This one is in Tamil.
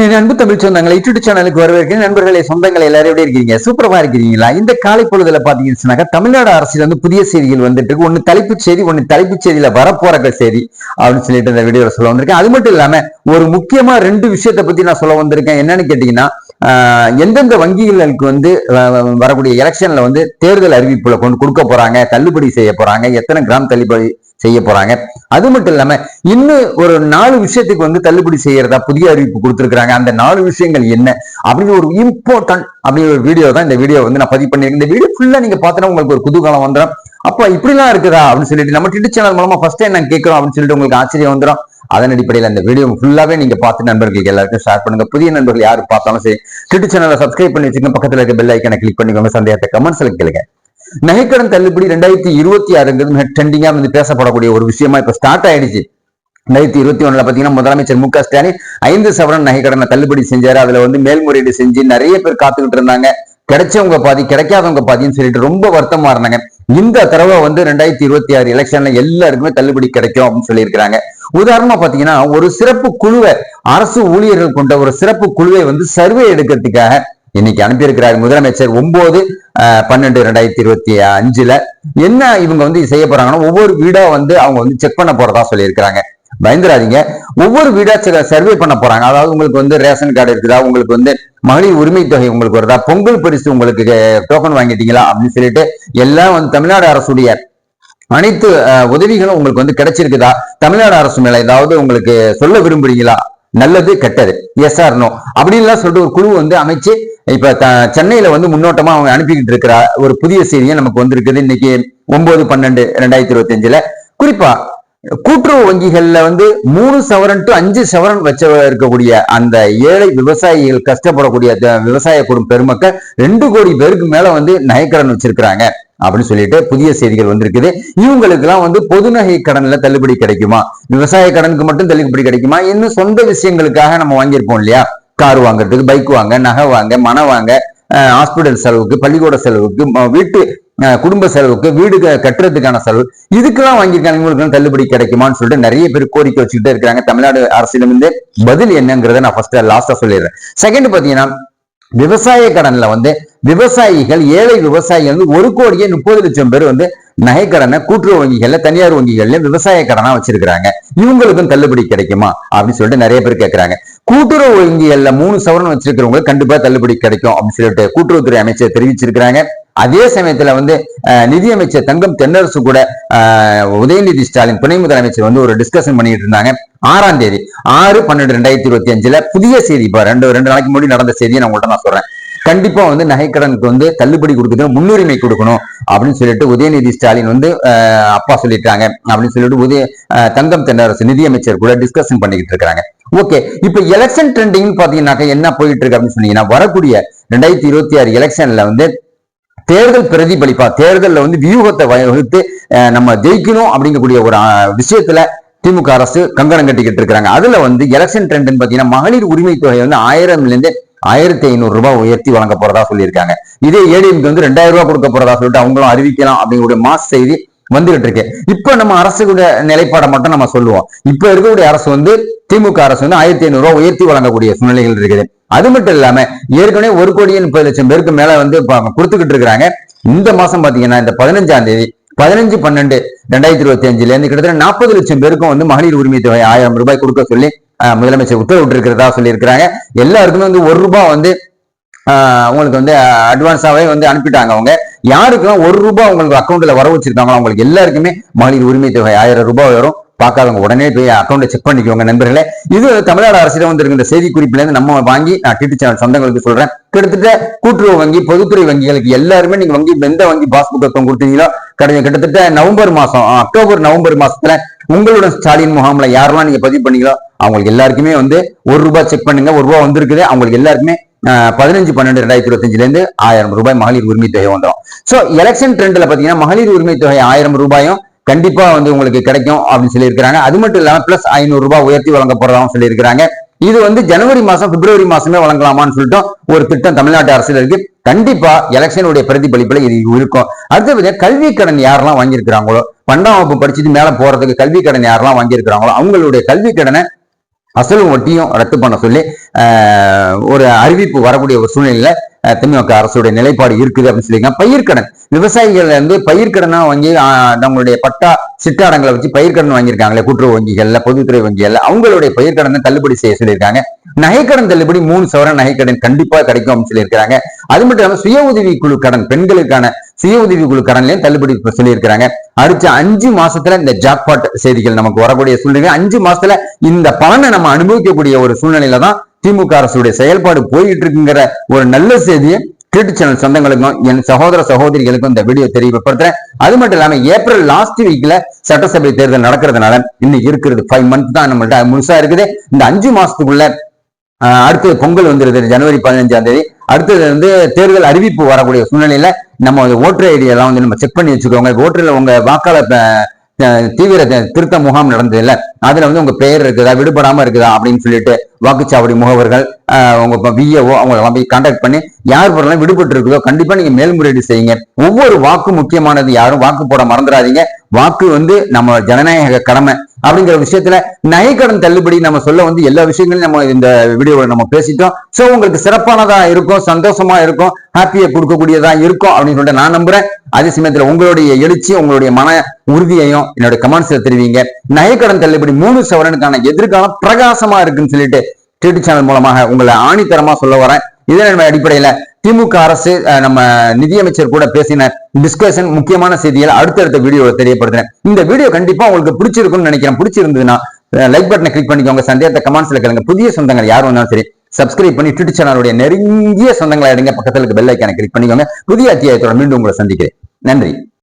அன்பு தமிழ் சொந்தங்களை யூடியூப் சேனலுக்கு வரவேற்கிறேன். நண்பர்களே சொந்தங்களை எல்லாரும் எப்படி இருக்கீங்க? சூப்பரமா இருக்கிறீங்களா? இந்த காலை பொழுதுல பாத்தீங்கன்னா தமிழ்நாடு அரசியல் வந்து புதிய செய்திகள் வந்துட்டு இருக்கு. ஒன்னு தலைப்பு செய்தி ஒன்னு தலைப்பு செய்தியில வரப்போற செய்தி அப்படின்னு சொல்லிட்டு இந்த வீடியோல சொல்ல வந்திருக்கேன். அது மட்டும் இல்லாம ஒரு முக்கியமா ரெண்டு விஷயத்தை பத்தி நான் சொல்ல வந்திருக்கேன். என்னன்னு கேட்டீங்கன்னா எந்தெந்த வங்கிகளுக்கு வந்து வரக்கூடிய எலெக்ஷன்ல வந்து தேர்தல் அறிவிப்புல கொண்டு கொடுக்க போறாங்க தள்ளுபடி செய்ய போறாங்க எத்தனை கிராம் தள்ளுபடி செய்ய போறாங்க. அது மட்டும் இல்லாம இன்னும் ஒரு நாலு விஷயத்துக்கு வந்து தள்ளுபடி செய்யறதா புதிய அறிவிப்பு கொடுத்திருக்காங்க அந்த நாலு விஷயங்கள் என்ன அப்படின்னு ஒரு இம்பார்ட்டன்ட் அப்படிங்கிற ஒரு வீடியோ தான் இந்த வீடியோ வந்து நான் பதிவு பண்ணிருக்கேன் இந்த வீடியோ ஃபுல்லா நீங்க பாத்தீங்கன்னா உங்களுக்கு ஒரு குதூகலம் வந்துடும் அப்ப இப்படிலாம் இருக்குதா அப்படின்னு சொல்லிட்டு நம்ம டிடி சேனல் மூலமா ஃபர்ஸ்ட் டைம் நான் கேட்கிறோம் அப்படின்னு சொல்லிட்டு உங்களுக்கு ஆச்சரியம் வந்துடும் அதன் அடிப்படையில் அந்த வீடியோ ஃபுல்லாவே நீங்க பார்த்து நண்பர்களுக்கு எல்லாருக்கும் ஷேர் பண்ணுங்க. புதிய நண்பர்கள் யாரு பார்த்தாலும் சரி ட்விட்டர் சேனலை சப்ஸ்கிரைப் பண்ணி வச்சுக்கோங்க. பக்கத்துல இருக்க பெல் ஐக்கனை கிளிக் பண்ணிக்கோங்க. சந்தேகத்தை கமெண்ட்ஸ்ல கேளுங்க. நகைக்கடன் தள்ளுபடி ரெண்டாயிரத்தி இருபத்தி ஆறுங்கிறது ட்ரெண்டிங்கா வந்து பேசப்படக்கூடிய ஒரு விஷயமா இப்ப ஸ்டார்ட் ஆயிடுச்சு. ரெண்டாயிரத்தி இருபத்தி ஒண்ணுல பாத்தீங்கன்னா முதலமைச்சர் மு க ஸ்டாலின் ஐந்து சவரன் நகைக்கடனை தள்ளுபடி செஞ்சாரு. அதுல வந்து மேல்முறையீடு செஞ்சு நிறைய பேர் காத்துக்கிட்டு இருந்தாங்க. கிடைச்சவங்க பாதி கிடைக்காதவங்க பாதின்னு சொல்லிட்டு ரொம்ப வருத்தமா இருந்தாங்க. இந்த தடவை வந்து ரெண்டாயிரத்தி இருபத்தி ஆறு எலெக்ஷன்ல எல்லாருக்குமே தள்ளுபடி கிடைக்கும் அப்படின்னு சொல்லியிருக்கிறாங்க. உதாரணமா பாத்தீங்கன்னா ஒரு சிறப்பு குழுவை அரசு ஊழியர்கள் கொண்ட ஒரு சிறப்பு குழுவை வந்து சர்வே எடுக்கிறதுக்காக இன்னைக்கு அனுப்பியிருக்கிறார் முதலமைச்சர் ஒன்பது பன்னெண்டு ரெண்டாயிரத்தி இருபத்தி அஞ்சுல. என்ன இவங்க வந்து செய்ய போறாங்கன்னா ஒவ்வொரு வீடா வந்து அவங்க வந்து செக் பண்ண போறதா சொல்லியிருக்கிறாங்க. பயந்துராதீங்க. ஒவ்வொரு வீடா சர்வே பண்ண போறாங்க. அதாவது உங்களுக்கு வந்து ரேஷன் கார்டு இருக்குதா உங்களுக்கு வந்து மகளிர் உரிமை தொகை உங்களுக்கு வருதா பொங்கல் பரிசு உங்களுக்கு டோக்கன் வாங்கிட்டீங்களா அப்படின்னு சொல்லிட்டு எல்லாம் வந்து தமிழ்நாடு அரசுடைய அனைத்து உதவிகளும் உங்களுக்கு வந்து கிடைச்சிருக்குதா? தமிழ்நாடு அரசு மேல ஏதாவது உங்களுக்கு சொல்ல விரும்புறீங்களா? நல்லது கெட்டது. எஸ் ஆர் நோ அப்படின்லாம் சொல்லிட்டு ஒரு குழு வந்து அமைச்சு இப்ப சென்னையில வந்து முன்னோட்டமா அவங்க அனுப்பிக்கிட்டு இருக்கிற ஒரு புதிய செய்தியை நமக்கு வந்திருக்குது. இன்னைக்கு ஒன்பது பன்னெண்டு ரெண்டாயிரத்தி இருபத்தி அஞ்சுல குறிப்பா கூட்டுறவு வங்கிகள்ல வந்து மூணு சவரன் டு அஞ்சு சவரன் வச்ச இருக்கக்கூடிய அந்த ஏழை விவசாயிகள் கஷ்டப்படக்கூடிய விவசாய குடும்ப பெருமக்கள் ரெண்டு கோடி பேருக்கு மேல வந்து நகைக்கடன் வச்சிருக்கிறாங்க. அப்படின்னு சொல்லிட்டு புதிய செய்திகள் வந்திருக்குது. இவங்களுக்கு எல்லாம் வந்து பொதுநகை கடன்ல தள்ளுபடி கிடைக்குமா? விவசாய கடனுக்கு மட்டும் தள்ளுபடி கிடைக்குமா? இன்னும் சொந்த விஷயங்களுக்காக நம்ம வாங்கியிருப்போம் இல்லையா? கார் வாங்குறதுக்கு பைக் வாங்க நகை வாங்க மனம் வாங்க ஹாஸ்பிட்டல் செலவுக்கு பள்ளிக்கூட செலவுக்கு வீட்டு குடும்ப செலவுக்கு வீடு கட்டுறதுக்கான செலவு இதுக்கெல்லாம் வாங்கியிருக்காங்க. இவங்களுக்கு தள்ளுபடி கிடைக்குமான்னு சொல்லிட்டு நிறைய பேர் கோரிக்கை வச்சுக்கிட்டே இருக்காங்க தமிழ்நாடு அரசிடமிருந்து பதில் என்னங்கிறத நான் ஃபர்ஸ்ட் லாஸ்டா சொல்லிடுறேன். செகண்ட் பாத்தீங்கன்னா விவசாய கடன்ல வந்து விவசாயிகள் ஏழை விவசாயிகள் வந்து ஒரு கோடியே முப்பது லட்சம் பேர் வந்து நகைக்கடனை கூட்டுறவு வங்கிகள்ல தனியார் வங்கிகள்ல விவசாய கடனா வச்சிருக்கிறாங்க. இவங்களுக்கும் தள்ளுபடி கிடைக்குமா? அப்படின்னு சொல்லிட்டு நிறைய பேர் கேட்கறாங்க கூட்டுறவு வங்கிகள்ல மூணு சவரன் வச்சிருக்கிறவங்களுக்கு கண்டிப்பா தள்ளுபடி கிடைக்கும் அப்படின்னு சொல்லிட்டு கூட்டுறவுத்துறை அமைச்சர் தெரிவிச்சிருக்கிறாங்க. அதே சமயத்துல வந்து நிதியமைச்சர் தங்கம் தென்னரசு கூட உதயநிதி ஸ்டாலின் துணை முதலமைச்சர் வந்து ஒரு டிஸ்கஷன் பண்ணிட்டு இருந்தாங்க. ஆறாம் தேதி ஆறு பன்னெண்டு ரெண்டாயிரத்தி இருபத்தி அஞ்சுல புதிய செய்தி இப்ப ரெண்டு ரெண்டு நாளைக்கு முன்னாடி நடந்த செய்தியை நான் உங்கள்கிட்ட நான் சொல்றேன். கண்டிப்பா வந்து நகைக்கடனுக்கு வந்து தள்ளுபடி கொடுக்கணும் முன்னுரிமை கொடுக்கணும் அப்படின்னு சொல்லிட்டு உதயநிதி ஸ்டாலின் வந்து அப்பா சொல்லிட்டாங்க அப்படின்னு சொல்லிட்டு உதய தங்கம் தென்னரசு நிதியமைச்சர் கூட டிஸ்கஷன் பண்ணிக்கிட்டு இருக்காங்க ஓகே இப்ப எலெக்ஷன் ட்ரெண்டிங் பாத்தீங்கன்னாக்க என்ன போயிட்டு இருக்கு அப்படின்னு சொன்னீங்கன்னா வரக்கூடிய ரெண்டாயிரத்தி இருபத்தி ஆறு எலெக்ஷன்ல வந்து தேர்தல் பிரதிபலிப்பா தேர்தலில் வந்து வியூகத்தை வகுத்து நம்ம ஜெயிக்கணும் அப்படிங்கக்கூடிய ஒரு விஷயத்துல திமுக அரசு கங்கணம் கட்டிக்கிட்டு இருக்கிறாங்க. அதுல வந்து எலெக்ஷன் ட்ரெண்ட் பாத்தீங்கன்னா மகளிர் உரிமை தொகை வந்து ஆயிரம்ல இருந்து ஆயிரத்தி ஐநூறு ரூபாய் உயர்த்தி வழங்க போறதா சொல்லியிருக்காங்க. இதே ஏடிஎம்க்கு வந்து ரெண்டாயிரம் ரூபாய் கொடுக்க போறதா சொல்லிட்டு அவங்களும் அறிவிக்கலாம் அப்படிங்கிற மாஸ் செய்தி வந்துகிட்டு இருக்கு. இப்ப நம்ம அரசுடைய நிலைப்பாடை மட்டும் நம்ம சொல்லுவோம். இப்ப இருக்கக்கூடிய அரசு வந்து திமுக அரசு வந்து ஆயிரத்தி ஐநூறு ரூபாய் உயர்த்தி வழங்கக்கூடிய சூழ்நிலைகள் இருக்குது. அது மட்டும் இல்லாம ஏற்கனவே ஒரு கோடியே முப்பது லட்சம் பேருக்கு மேல வந்து கொடுத்துக்கிட்டு இருக்கிறாங்க. இந்த மாசம் பாத்தீங்கன்னா இந்த பதினஞ்சாம் தேதி பதினஞ்சு பன்னெண்டு ரெண்டாயிரத்தி இருபத்தி அஞ்சுல இருந்து கிட்டத்தட்ட நாற்பது லட்சம் பேருக்கும் வந்து மகளிர் உரிமை தொகை ஆயிரம் ரூபாய் கொடுக்க சொல்லி முதலமைச்சர் உத்தரவிட்டு இருக்கிறதா சொல்லியிருக்கிறாங்க. எல்லாருக்குமே வந்து ஒரு ரூபாய் வந்து உங்களுக்கு வந்து அட்வான்ஸாவே வந்து அனுப்பிட்டாங்க அவங்க. யாருக்கெல்லாம் ஒரு ரூபாய் உங்களுக்கு அக்கௌண்ட்ல வர வச்சிருக்காங்களோ? அவங்களுக்கு எல்லாருக்குமே மகளிர் உரிமை தொகை ஆயிரம் ரூபாய் வரும். பார்க்காதவங்க உடனே போய் அக்கௌண்ட்டை செக் பண்ணிக்கோங்க நண்பர்களே. இது தமிழ்நாடு அரசிடம் வந்திருக்கிற இந்த செய்தி குறிப்பிலேருந்து நம்ம வாங்கி நான் டிடி சேனல் சொந்தங்களுக்கு சொல்றேன். கிட்டத்தட்ட கூட்டுறவு வங்கி பொதுத்துறை வங்கிகளுக்கு எல்லாருமே நீங்க வங்கி எந்த வங்கி பாஸ்புக் கொடுத்தீங்களோ கிடையாது கிட்டத்தட்ட நவம்பர் மாசம் அக்டோபர் நவம்பர் மாசத்துல உங்களோட ஸ்டாலின் முகாம்ல யாரெல்லாம் நீங்க பதிவு பண்ணீங்களோ அவங்களுக்கு எல்லாருக்குமே வந்து ஒரு ரூபாய் செக் பண்ணுங்க. ஒரு ரூபாய் வந்திருக்குது. அவங்களுக்கு எல்லாருக்குமே பதினஞ்சு பன்னெண்டு ரெண்டாயிரத்தி இருபத்தஞ்சுல இருந்து ஆயிரம் ரூபாய் மகளிர் உரிமை தொகை வந்துடும் சோ எலெக்ஷன் ட்ரெண்ட்ல பாத்தீங்கன்னா மகளிர் உரிமை தொகை ஆயிரம் ரூபாயும் கண்டிப்பா வந்து உங்களுக்கு கிடைக்கும் அப்படின்னு சொல்லியிருக்காங்க அது மட்டும் இல்லாம பிளஸ் ஐநூறு ரூபாய் உயர்த்தி வழங்க போறதாகவும் சொல்லியிருக்கிறாங்க. இது வந்து ஜனவரி மாசம் பிப்ரவரி மாசமே வழங்கலாமான்னு சொல்லிட்டு ஒரு திட்டம் தமிழ்நாட்டு அரசியல் இருக்கு. கண்டிப்பா எலெக்ஷனுடைய பிரதிபலிப்புல இது இருக்கும். அடுத்தபடியா கல்வி கடன் யாரெல்லாம் வாங்கியிருக்கிறாங்களோ பன்னெண்டாம் வகுப்பு படிச்சுட்டு மேல போறதுக்கு கல்வி கடன் யாரெல்லாம் வாங்கியிருக்கிறாங்களோ அவங்களுடைய கல்வி கடனை அசலும் ஒட்டியும் ரத்து பண்ண சொல்லி ஒரு அறிவிப்பு வரக்கூடிய ஒரு சூழ்நிலையில ஆஹ், திமுக அரசுடைய நிலைப்பாடு இருக்குது அப்படின்னு சொல்லியிருக்காங்க. பயிர்க்கடன் விவசாயிகள் வந்து பயிர்க்கடனா வாங்கி ஆஹ், நம்மளுடைய பட்டா சிட்டாடங்களை வச்சு பயிர்க்கடன் வாங்கியிருக்காங்களே. கூட்டுறவு வங்கிகள்ல பொதுத்துறை வங்கிகள்ல. அவங்களுடைய பயிர்க்கடனை தள்ளுபடி செய்ய சொல்லியிருக்காங்க. நகைக்கடன் தள்ளுபடி மூணு சவரன் நகைக்கடன் கண்டிப்பா கிடைக்கும் அப்படின்னு சொல்லியிருக்காங்க அது மட்டும் இல்லாமல் சுய உதவி குழு கடன் பெண்களுக்கான சுய உதவி குழு கடன்லையும் தள்ளுபடி சொல்லியிருக்கிறாங்க. அடுத்த அஞ்சு மாசத்துல இந்த ஜாக்பாட் செய்திகள் நமக்கு வரக்கூடிய சூழ்நிலை. அஞ்சு மாசத்துல இந்த பலனை நம்ம அனுபவிக்கக்கூடிய ஒரு சூழ்நிலையில தான் திமுக அரசுடைய செயல்பாடு போயிட்டு இருக்குங்கிற ஒரு நல்ல செய்தியை ட்விட்டர் சேனல் சொந்தங்களுக்கும் என் சகோதர சகோதரிகளுக்கும் இந்த வீடியோ தெரியப்படுத்துறேன் அது மட்டும் இல்லாம ஏப்ரல் லாஸ்ட் வீக்ல சட்டசபை தேர்தல் நடக்கிறதுனால இன்னைக்கு இருக்கிறது ஃபைவ் மந்த் தான் நம்மள்ட்ட முழுசா இருக்குது. இந்த அஞ்சு மாசத்துக்குள்ள அடுத்தது பொங்கல் வந்துருது ஜனவரி பதினஞ்சாம் தேதி. அடுத்தது வந்து தேர்தல் அறிவிப்பு வரக்கூடிய சூழ்நிலையில நம்ம ஓட்டர் ஐடியெல்லாம் வந்து நம்ம செக் பண்ணி வச்சுக்கோங்க. ஓட்டர்ல உங்க வாக்காளர் தீவிர திருத்த முகாம் நடந்தது இல்ல அதுல வந்து உங்க பெயர் இருக்குதா விடுபடாம இருக்குதா அப்படின்னு சொல்லிட்டு வாக்குச்சாவடி முகவர்கள் உங்க விஏஓ அவங்க எல்லாம் போய் கான்டாக்ட் பண்ணி யார் பொருளும் விடுபட்டு இருக்குதோ கண்டிப்பா நீங்க மேல்முறையீடு செய்யுங்க. ஒவ்வொரு வாக்கு முக்கியமானது யாரும் வாக்கு போட மறந்துடாதீங்க. வாக்கு வந்து நம்ம ஜனநாயக கடமை. அப்படிங்கிற விஷயத்துல நகைக்கடன் தள்ளுபடி நம்ம சொல்ல வந்து எல்லா விஷயங்களையும் நம்ம இந்த வீடியோவில் நம்ம பேசிட்டோம். சோ உங்களுக்கு சிறப்பானதா இருக்கும் சந்தோஷமா இருக்கும் ஹாப்பியை கொடுக்கக்கூடியதா இருக்கும் அப்படின்னு சொல்லிட்டு நான் நம்புறேன். அதே சமயத்துல உங்களுடைய எழுச்சி உங்களுடைய மன உறுதியையும் என்னோட கமெண்ட்ஸ்ல தெரிவிங்க. நகைக்கடன் தள்ளுபடி மூணு சவரனுக்கான எதிர்காலம் பிரகாசமா இருக்குன்னு சொல்லிட்டு ட்விட்டர் சேனல் மூலமாக உங்களை ஆணித்தரமா சொல்ல வரேன். இதன் அடிப்படையில திமுக அரசு நம்ம நிதியமைச்சர் கூட பேசின டிஸ்கஷன் முக்கியமான செய்திகள் அடுத்தடுத்த வீடியோவில் தெரியப்படுத்துறேன். இந்த வீடியோ கண்டிப்பா உங்களுக்கு பிடிச்சிருக்கும்னு நினைக்கிறேன். பிடிச்சிருந்ததுன்னா லைக் பட்டனை கிளிக் பண்ணிக்கோங்க. சந்தேகத்தை கமெண்ட்ஸ்ல கேளுங்க. புதிய சொந்தங்கள் யார் வந்தாலும் சரி சப்ஸ்கிரைப் பண்ணி ட்விட்டர் சேனலுடைய நெருங்கிய சொந்தங்களை எடுங்க பக்கத்துல இருக்க பெல் ஐக்கானை கிளிக் பண்ணிக்கோங்க. புதிய அத்தியாயத்தோட மீண்டும் உங்களை சந்திக்கிறேன். நன்றி.